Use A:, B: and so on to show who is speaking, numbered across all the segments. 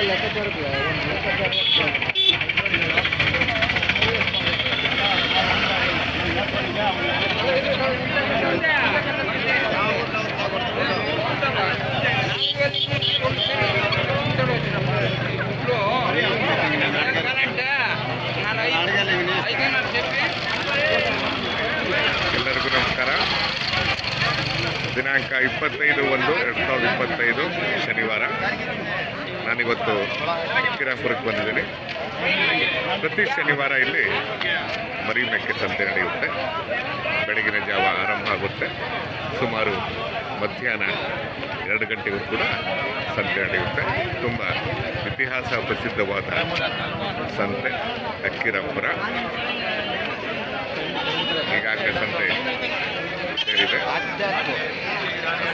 A: ಎಲ್ಲರಿಗೂ ದಿನಾಂಕ ಇಪ್ಪತ್ತೈದು ಒಂದು ಎರಡು ಸಾವಿರದ ಇಪ್ಪತ್ತೈದು, ಶನಿವಾರ. ನಾನಿವತ್ತು ಕಿರಾಪುರಕ್ಕೆ ಬಂದಿದ್ದೀನಿ. ಪ್ರತಿ ಶನಿವಾರ ಇಲ್ಲಿ ಮರಿ ಮೆಕ್ಕೆ ಸಂತೆ ನಡೆಯುತ್ತೆ. ಬೆಳಗಿನ ಜಾವ ಆರಂಭ ಆಗುತ್ತೆ. ಸುಮಾರು ಮಧ್ಯಾಹ್ನ ಎರಡು ಗಂಟೆಗೂ ಕೂಡ ಸಂತೆ ನಡೆಯುತ್ತೆ. ತುಂಬ ಇತಿಹಾಸ ಪ್ರಸಿದ್ಧವಾದ ಸಂತೆ ಅಕ್ಕಿರಾಪುರ ಈಗಾಗಲೇ ಸಂತೆ ಸೇರಿದೆ.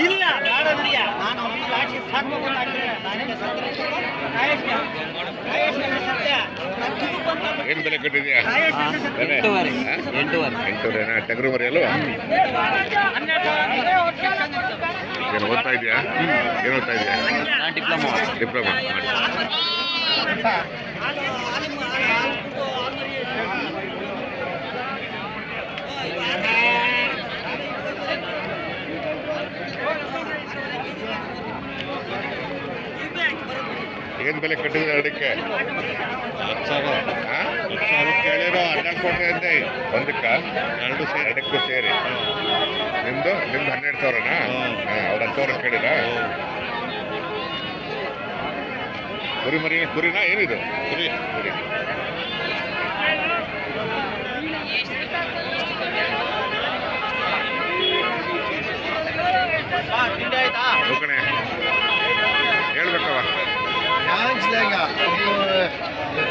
B: ಇಲ್ಲ ಬೇಡ ನನಗೆ. ನಾನು ನಾನು ಬಂತ
A: ಏನು ಬೆಲೆ ಕಟ್ಟಿದ್ಯಾ? ಬೆಲೆ
B: ಎಂಟೂವರೆ.
A: ಹಾ?
B: ಎಂಟೂವರೆ.
A: ಎಂಟೂವರೆನಾ ಟಗರು ಮರಿ ಅಲ್ವಾ? ಏನು ಓದ್ತಾ ಇದೆಯಾ? ಏನು ಓದ್ತಾ ಇದೆಯಾ?
B: ನಾನು ಡಿಪ್ಲೊಮಾ.
A: ಡಿಪ್ಲೊಮಾ ಮಾಡಿ ಏನು ಬೆಲೆ ಕಟ್ಟಿದ್ರೆ ಅಡಿಕೆ ಹಾ? ಕೇಳಿರೋ ಹನ್ನೆರಡು ಕೋಟಿ ಅಂದೆ ಒಂದಕ್ಕ ಎರಡು ಸೇರಿ ಎರಡಕ್ಕೂ ಸೇರಿ. ನಿಮ್ದು? ನಿಮ್ದು ಹನ್ನೆರಡು ಸಾವಿರನಾ? ಅವ್ರ ಹತ್ತು ಸಾವಿರ ಕೇಳಿರಾ ಕುರಿ ಮರಿ ಕುರಿನಾ? ಏನಿದು? ಕುರಿ. ಕುರಿ. லான்ச்லங்க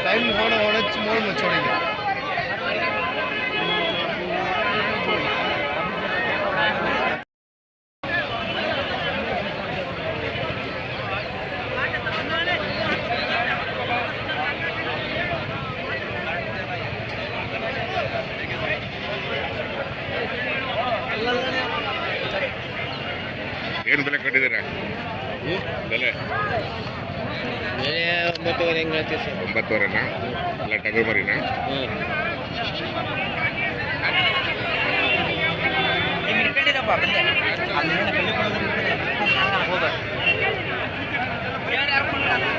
A: டைம் ஓட உடச்சி
C: மூலம் வச்சு ಹೇಳ್ತೀವಿ ಸರ್
A: ಒಂಬತ್ತುವರೆನಾ ಇಲ್ಲ ಟಗರು ಮರಿನಾ
B: ಹಿಡ್ಕೊಂಡಿರಪ್ಪ ಬಂದೆ ಅಲ್ಲಿ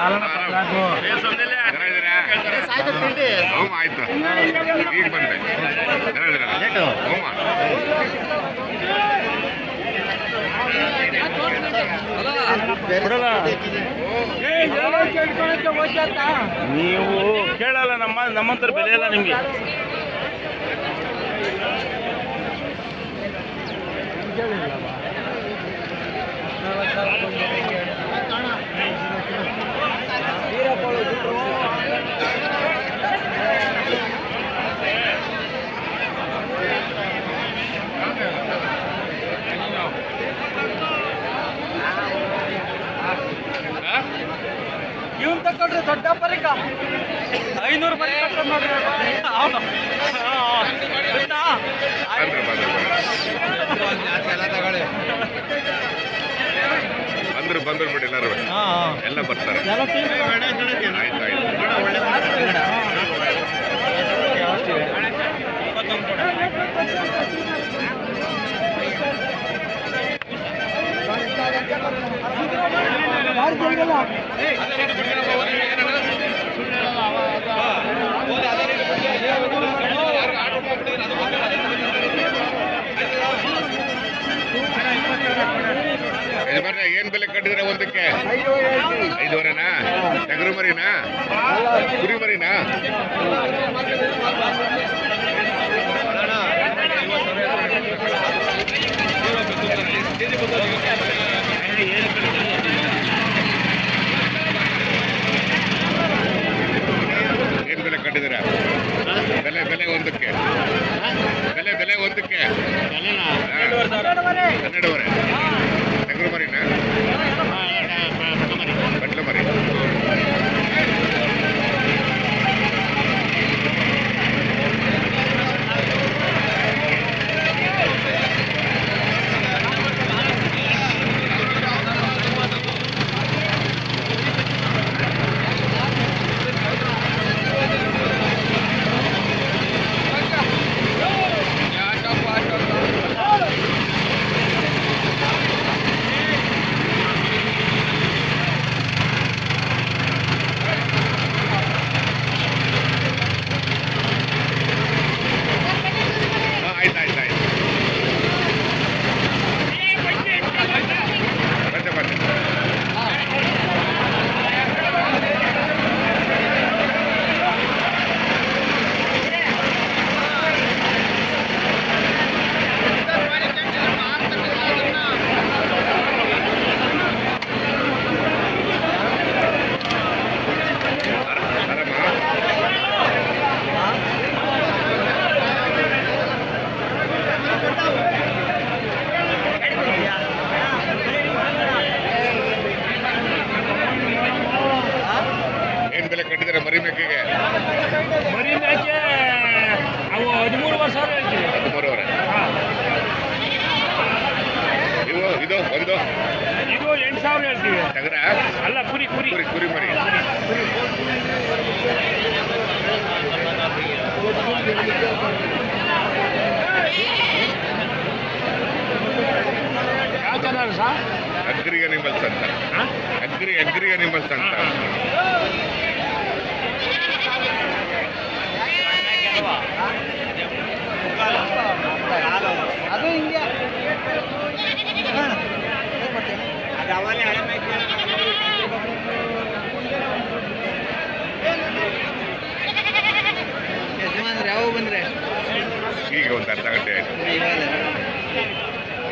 A: ಆರಾಮ ಹೌಮ ಆಯ್ತು. ಈಗ ಬಂದೆ. ಚೆನ್ನಾಗಿದ್ದೀರಾ ಹೌಮ
D: ನೀವು ಕೇಳಲ್ಲ ನಮ್ಮ ನಮ್ಮಂತರ ಬೆಲೆ ಇಲ್ಲ ನಿಮ್ಗೆ.
C: ಹದಿನಾಲ್ಕು ಸಾವಿರ
B: ತಕೊಂಡ್ರೆ ದೊಡ್ಡ ಪರಿಕ ಐನೂರು ಮರಿ ಕಟ್ಟೋದು ನೋಡ್ರಿ. ಹೌದು. ಗೊತ್ತಾ?
A: ಬಂದ್ರು ಬಂದ್ರು ಬಿಡಿ ಎಲ್ಲರೂ. ಎಲ್ಲ ಬರ್ತಾರೆ. ಆಯ್ತು ಆಯ್ತು. ಏನ್ ಬೆಲೆ ಕಟ್ಟಿದ್ರೆ ಒಂದಕ್ಕೆ ಐದುವರೆನಾ ಟಗರು ಮರಿನಾ ಕುರಿ ಮರಿನಾ ಇದು ಒಂದು
D: ಇದು ಎಂಟು ಸಾವಿರ ಹೇಳ್ತೀವಿ.
A: ಟಗರ
D: ಅಲ್ಲ ಕುರಿ ಕುರಿ.
A: ಕುರಿ ಕುರಿ ಮರಿ
D: ಯಾವ ಚಾನಲ್ ಸರ್?
A: ಅಗ್ರಿ ಅನಿಮಲ್ಸ್ ಅಂತ. ಅಗ್ರಿ ಅಗ್ರಿ ಅನಿಮಲ್ಸ್ ಅಂತ
B: ಅದು ಹಿಂಗೆ ಅದು ಅವಲೇ ಹಳೆ ಮೇಕೆ. ಯಜಮಾನ್ರು ಯಾವ ಬಂದ್ರೆ
A: ಈಗ ಒಂದು ಅರ್ಧ ಗಂಟೆ ಆಯ್ತು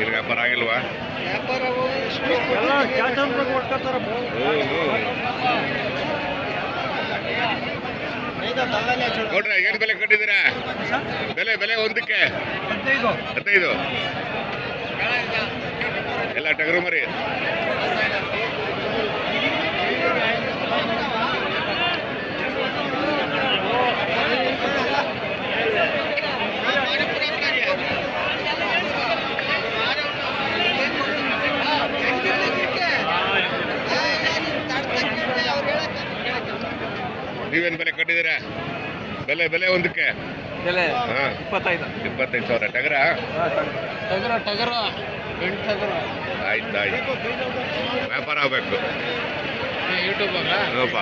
A: ಈಗ ವ್ಯಾಪಾರ ಆಗಿಲ್ವಾ
B: ವ್ಯಾಪಾರ ಎಲ್ಲ ಕ್ಯಾಶ್ ಆನ್ ಕೊಡ್ತಾರ
A: ನೋಡ್ರಿ ಏನ್ ಬೆಲೆ ಕಟ್ಟಿದ್ದೀರಾ? ಬೆಲೆ ಬೆಲೆ ಒಂದಕ್ಕೆ?
B: ಹದಿನೈದು.
A: ಎಲ್ಲ ಟಗರು ಮರಿ. ನೀವೇನ್ ಬೆಲೆ ಕಟ್ಟಿದ್ದೀರಾ? ಬೆಲೆ ಬೆಲೆ ಒಂದಕ್ಕೆ?
B: ಬೆಲೆ
A: ಹಾ.
B: ಇಪ್ಪತ್ತೈದು.
A: ಇಪ್ಪತ್ತೈದು ಸಾವಿರ. ಟಗರ?
B: ಟಗರ. ಟಗರ ಎಂಟು ಟಗರ.
A: ಆಯ್ತು ಆಯ್ತು. ವ್ಯಾಪಾರ ಆಗ್ಬೇಕು.
B: ಯೂಟ್ಯೂಬ್
A: ನೋಪ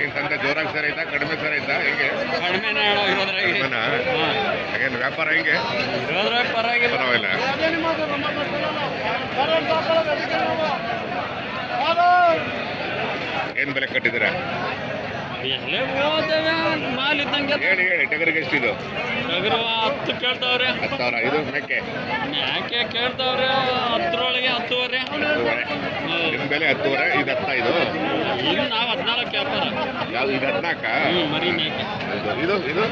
A: ಏನು ತಂದೆ ಜೋರಾಗಿ ಸರ್ ಆಯ್ತಾ? ಕಡಿಮೆ ಸರ್ ಆಯ್ತಾ? ಹೇಗೆ? ಕಡಿಮೆನೇ? ಇರೋದ್ರಾಗಿ ವ್ಯಾಪಾರ ಹೆಂಗೆ?
B: ಇರೋದ್ರಾಗ ಪರವಾಗಿಲ್ಲ.
A: ಪರವಾಗಿಲ್ಲ. ಏನು ಬೆಲೆ ಕಟ್ಟಿದ್ದೀರಾ?
B: ಮಾಲ್ ಇದ್ದಂಗೆ
A: ಹೇಳಿ ಹೇಳಿ ಟಗರಿಗೆ ಎಷ್ಟಿದು
B: ಟಗರು ಹತ್ತು ಕೇಳ್ತಾವ್ರೆ.
A: ಹತ್ತು ಸಾವಿರ ಇದು ಮೇಕೆ?
B: ಯಾಕೆ ಕೇಳ್ತಾವ್ರೆ ಹತ್ತರೊಳಗೆ ಹತ್ತುವರೆ.
A: ಹತ್ತುವರೆ. ನಿಮ್ಮ ಬೆಲೆ ಹತ್ತುವರೆ ಇದು ಹತ್ತ ಇದು?
B: ಇದು ನಾವು ಹದಿನಾಲ್ಕು ವ್ಯಾಪಾರ
A: ಯಾವ್ದು ಇದು ಹದಿನಾಲ್ಕ?
B: ಮರಿ ಮೇಕೆ.
A: ಇದು ಇದು?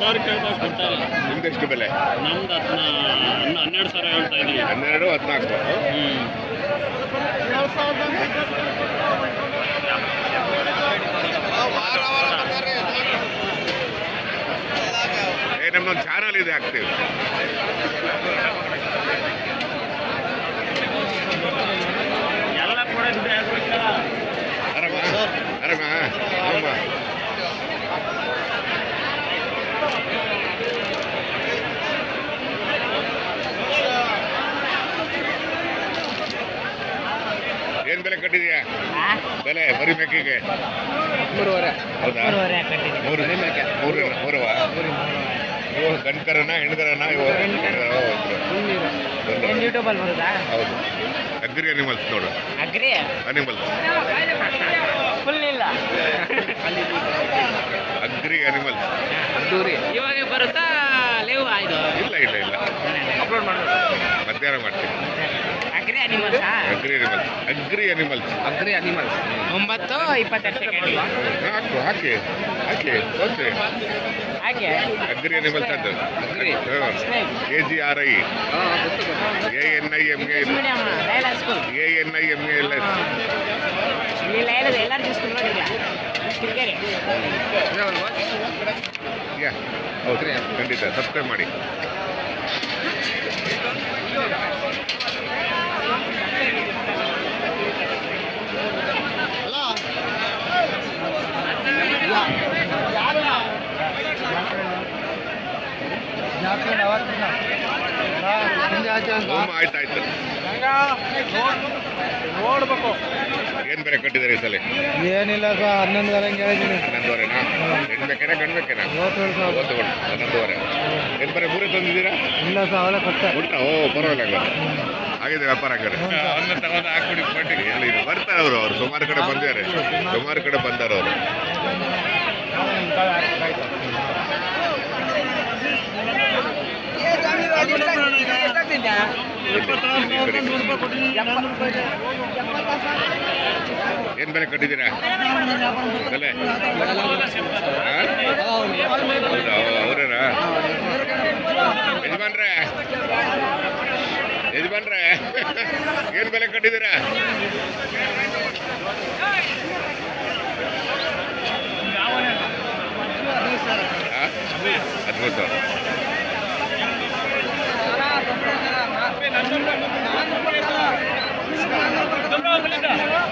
B: ಸಾವಿರ ಕೇಳ್ತಾವ್ ಕೊಡ್ತಾರೆ.
A: ನಿಮ್ದೆಷ್ಟು ಬೆಲೆ?
B: ನಮ್ದು ಹದಿನ ಹನ್ನೆರಡು ಸಾವಿರ ಹೇಳ್ತಾ ಇದೀವಿ.
A: ಹನ್ನೆರಡು ಹದಿನಾಲ್ಕು.
B: ಹ್ಞೂ
A: ನಮ್ದೊಂದು ಚಾನಲ್ ಇದೆ. ಆರಾಮ ಆರಾಮ ಆರಾಮ ಏನ್ ಬೆಲೆ ಕಟ್ಟಿದ್ಯಾ? ಬೆಲೆ ಬರೀ ಮೇಕೆಗೆ.
C: ಮೂರುವರೆ.
A: ಹೌದಾ? ಮೂರು ಮೂರು ಮೂರವ ಇವು ಗಂಡ್ಕರನ ಹೆಣ್ಕರನ? ಇವು ಗಂಡು.
E: ಯೂಟ್ಯೂಬಲ್ಲಿ ಬರುತ್ತಾ
A: ಹೌದು. ಅಗ್ರಿ ಅನಿಮಲ್ಸ್ ನೋಡು.
E: ಅಗ್ರಿ?
A: ಅನಿಮಲ್ಸ್
E: ಫುಲ್ ಇಲ್ಲ.
A: ಅಗ್ರಿ ಅನಿಮಲ್ಸ್
E: ಇವಾಗ ಬರುತ್ತಾ? ಲೇವ್? ಇದು
A: ಇಲ್ಲ ಇಲ್ಲ ಇಲ್ಲ. ಮಧ್ಯಾಹ್ನ ಮಾಡ್ತೀವಿ
E: agri animals
A: agri animals agri animals
C: agri animal
E: ಒಂಬತ್ತು ಇಪ್ಪತ್ತೆರಡು ಸೆಕೆಂಡ್
A: ಹಾಕು ಹಾಕಿ ಹಾಕಿ ಓಕೆ.
E: ಹಾಗೆ?
A: ಅಗ್ರಿ ಅನಿಮಲ್ಸ್ ಅಂತ agri. A G R I
E: A N I
A: M A A N I M
E: L S ಎಲ್ಲರೂ ಸ್ಕೂಲ್
A: ಯಾ ಹೌದು ಖಂಡಿತ ಸಬ್ಸ್ಕ್ರೈಬ್ ಮಾಡಿ. ಹೋಮ ಆಯ್ತು
C: ನೋಡ್ಬೇಕು.
A: ಏನ್ ಬೆಲೆ ಕಟ್ಟಿದ್ದಾರೆ ಈ ಸಲ?
C: ಏನಿಲ್ಲ ಸರ್ ಹನ್ನೊಂದು ಗಂಟೆ ಹೇಳಿದ್ದೀನಿ.
A: ಹನ್ನೊಂದುವರೆನಾ? ಹೆಣ್ಬೇಕೇನಾ ಗಂಡ್ಬೇಕೇನಾ
C: ಇವತ್ತೇಳು ಸಾವಿರ
A: ಗೊತ್ತು ಕೊಡು ಹನ್ನೊಂದುವರೆ. ಏನ್ ಬರೀ ಮೂರೇ ತಂದಿದ್ದೀರಾ?
C: ಇಲ್ಲ ಸರ್ ಅವಳೆ ಕೊಟ್ಟ.
A: ಕೊಟ್ಟ ಓ ಪರವಾಗಿಲ್ಲ ಹಂಗಾರೆ ಆಗಿದೆ ವ್ಯಾಪಾರ ಹಂಗಾರೆ ಎಲ್ಲಿ ಇದು? ಬರ್ತಾರೆ ಅವರು ಅವರು ಸುಮಾರು ಕಡೆ ಬಂದಿದ್ದಾರೆ. ಸುಮಾರು ಕಡೆ ಬಂದಾರ ಅವರು. ಏನ್ ಬೆಲೆ ಕಟ್ಟಿದ್ದೀರಾ? ಬೆಲೆ? ಹಾ? ಹೌದಾ? ಅವರೇನಾ? ಯಜಮಾನ್ರೆ? ಯಜಮಾನ್ರೆ? ಏನ್ ಬೆಲೆ ಕಟ್ಟಿದ್ದೀರಾ? ಹದಿಮೂರು ಸಾವಿರ. ಏನ್ ಬೆಲೆ ಕಟ್ಟಿದ್ದೀರಾ ಬೆಲೆ ಒಂದಕ್ಕೆ ಹಾ? ಏಳುವರೆ ಓ ಎಲ್ಲ ಟಗರು ಮರಿ
D: ಏಯ್, ಮಾಡೋದ್ ಮಾಡಿ ಸುಮ್ನೆ ಚಾನಲ್ ಅಲ್ವಾ